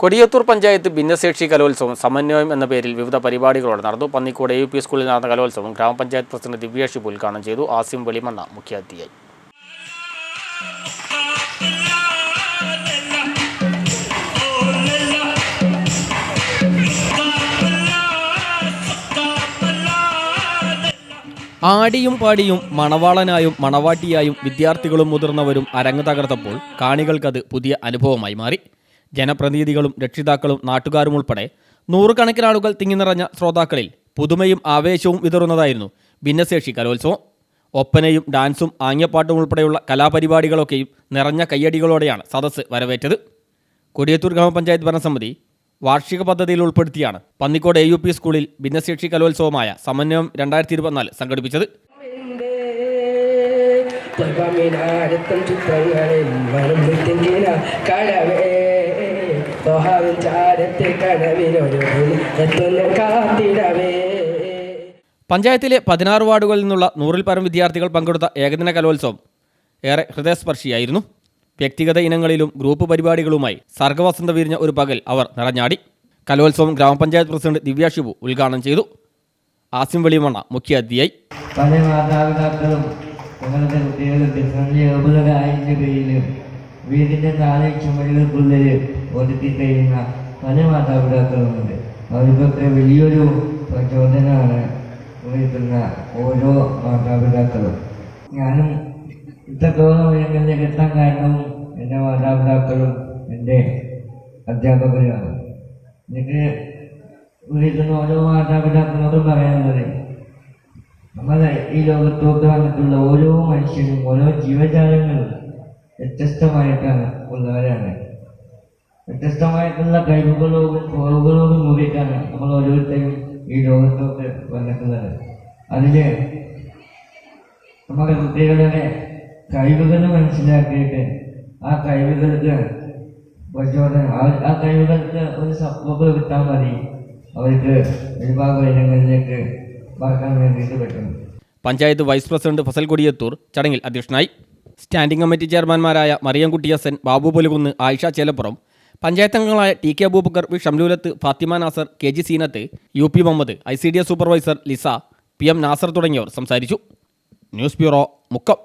കൊടിയത്തൂർ പഞ്ചായത്ത് ഭിന്നശേഷി കലോത്സവം സമന്വയം എന്ന പേരിൽ വിവിധ പരിപാടികളോടെ നടന്നു. പന്നിക്കോട് എ യു പി സ്കൂളിൽ നടന്ന കലോത്സവം ഗ്രാമപഞ്ചായത്ത് പ്രസിഡന്റ് ദിവ്യ ഉദ്ഘാടനം ചെയ്തു. ആസിം വെളിമണ്ണ മുഖ്യാതിഥിയായി. ആടിയും പാടിയും മണവാളനായും മണവാട്ടിയായും വിദ്യാർത്ഥികളും മുതിർന്നവരും അരങ്ങ് തകർത്തപ്പോൾ കാണികൾക്കത് പുതിയ അനുഭവമായി മാറി. ജനപ്രതിനിധികളും രക്ഷിതാക്കളും നാട്ടുകാരും ഉൾപ്പെടെ നൂറുകണക്കിന് ആളുകൾ തിങ്ങിനിറഞ്ഞ ശ്രോതാക്കളിൽ പുതുമയും ആവേശവും വിതറുന്നതായിരുന്നു ഭിന്നശേഷി കലോത്സവം. ഒപ്പനയും ഡാൻസും ആംഗ്യപ്പാട്ടും ഉൾപ്പെടെയുള്ള കലാപരിപാടികളൊക്കെയും നിറഞ്ഞ കയ്യടികളോടെയാണ് സദസ്സ് വരവേറ്റത്. കൊടിയത്തൂർ ഗ്രാമപഞ്ചായത്ത് ഭരണസമിതി വാർഷിക പദ്ധതിയിൽ ഉൾപ്പെടുത്തിയാണ് പന്നിക്കോട് എ യു പി സ്കൂളിൽ ഭിന്നശേഷി കലോത്സവമായ സമന്വയം രണ്ടായിരത്തി ഇരുപത്തിനാല് സംഘടിപ്പിച്ചത് ചിത്രങ്ങളിൽ എത്തുന്ന കാത്തിടവേ. പഞ്ചായത്തിലെ പതിനാറ് വാർഡുകളിൽ നിന്നുള്ള നൂറിൽ പരം വിദ്യാർത്ഥികൾ പങ്കെടുത്ത ഏകദിന കലോത്സവം ഏറെ ഹൃദയസ്പർശിയായിരുന്നു. വ്യക്തിഗത ഇനങ്ങളിലും ഗ്രൂപ്പ് പരിപാടികളുമായി സർഗവസന്ത വിരിഞ്ഞ ഒരു പകൽ അവർ നിറഞ്ഞാടി കലോത്സവം ഗ്രാമപഞ്ചായത്ത് പ്രസിഡന്റ് ദിവ്യ ഷിബു ഉദ്ഘാടനം ചെയ്തു. ആസിം വെളിമണ്ണ മുഖ്യാതിഥിയായി. പല മാതാപിതാക്കളും തങ്ങളുടെ ഏർബുകളായതിന്റെ പേരിൽ വീടിന്റെ താഴെ ചുമരുകൾക്കുള്ളിൽ ഒതുക്കി കഴിയുന്ന പല മാതാപിതാക്കളുമുണ്ട്. അവർക്കൊക്കെ വലിയൊരു പ്രചോദനമാണ് ഉയർത്തുന്ന ഓരോ മാതാപിതാക്കളും. ഞാനും ഇത്രത്തോളം ഉയരങ്ങളിലേക്ക് എത്താൻ കാരണവും എന്റെ മാതാപിതാക്കളും എന്റെ അധ്യാപകരുമാണ്. എനിക്ക് ഉയർത്തുന്ന ഓരോ മാതാപിതാക്കളോടും പറയാനുള്ളത് നമ്മൾ ഈ ലോകത്തോട്ട് വന്നിട്ടുള്ള ഓരോ മനുഷ്യനും ഓരോ ജീവജാലങ്ങളും വ്യത്യസ്തമായിട്ടാണ് ഉള്ളവരാണ്. വ്യത്യസ്തമായിട്ടുള്ള കഴിവുകളോടും കുറവുകളോടും കൂടിയിട്ടാണ് നമ്മൾ ഓരോരുത്തരും ഈ ലോകത്തോട്ട് വന്നിട്ടുള്ളത്. അതിൽ നമ്മുടെ കുട്ടികളുടെ കഴിവുകൾ മനസ്സിലാക്കിയിട്ട് ആ കഴിവുകൾക്ക് പ്രചോദനം ആ- കഴിവുകൾക്ക് ഒരു സപ്പോർട്ട് കിട്ടാൻ മതി. അവർക്ക് ഒരുപാട് ഇനങ്ങളിലേക്ക് പറക്കാൻ വേണ്ടിയിട്ട് പറ്റും. പഞ്ചായത്ത് വൈസ് പ്രസിഡന്റ് ഫസൽ കൊടിയത്തൂർ ചടങ്ങിൽ അധ്യക്ഷനായി സ്റ്റാൻഡിംഗ് കമ്മിറ്റി ചെയർമാൻമാരായ മറിയംകുട്ടി കുട്ടിയസൻ ബാബു പുലുകുന്ന് ആയിഷ ചേലപ്പുറം പഞ്ചായത്ത് അംഗങ്ങളായ T K Abubacker V Shamlulath Fathima Nasar K G Seenath U P Muhammed I C D S supervisor Lisa P M Nasar തുടങ്ങിയവർ സംസാരിച്ചു. News bureau Mukkam.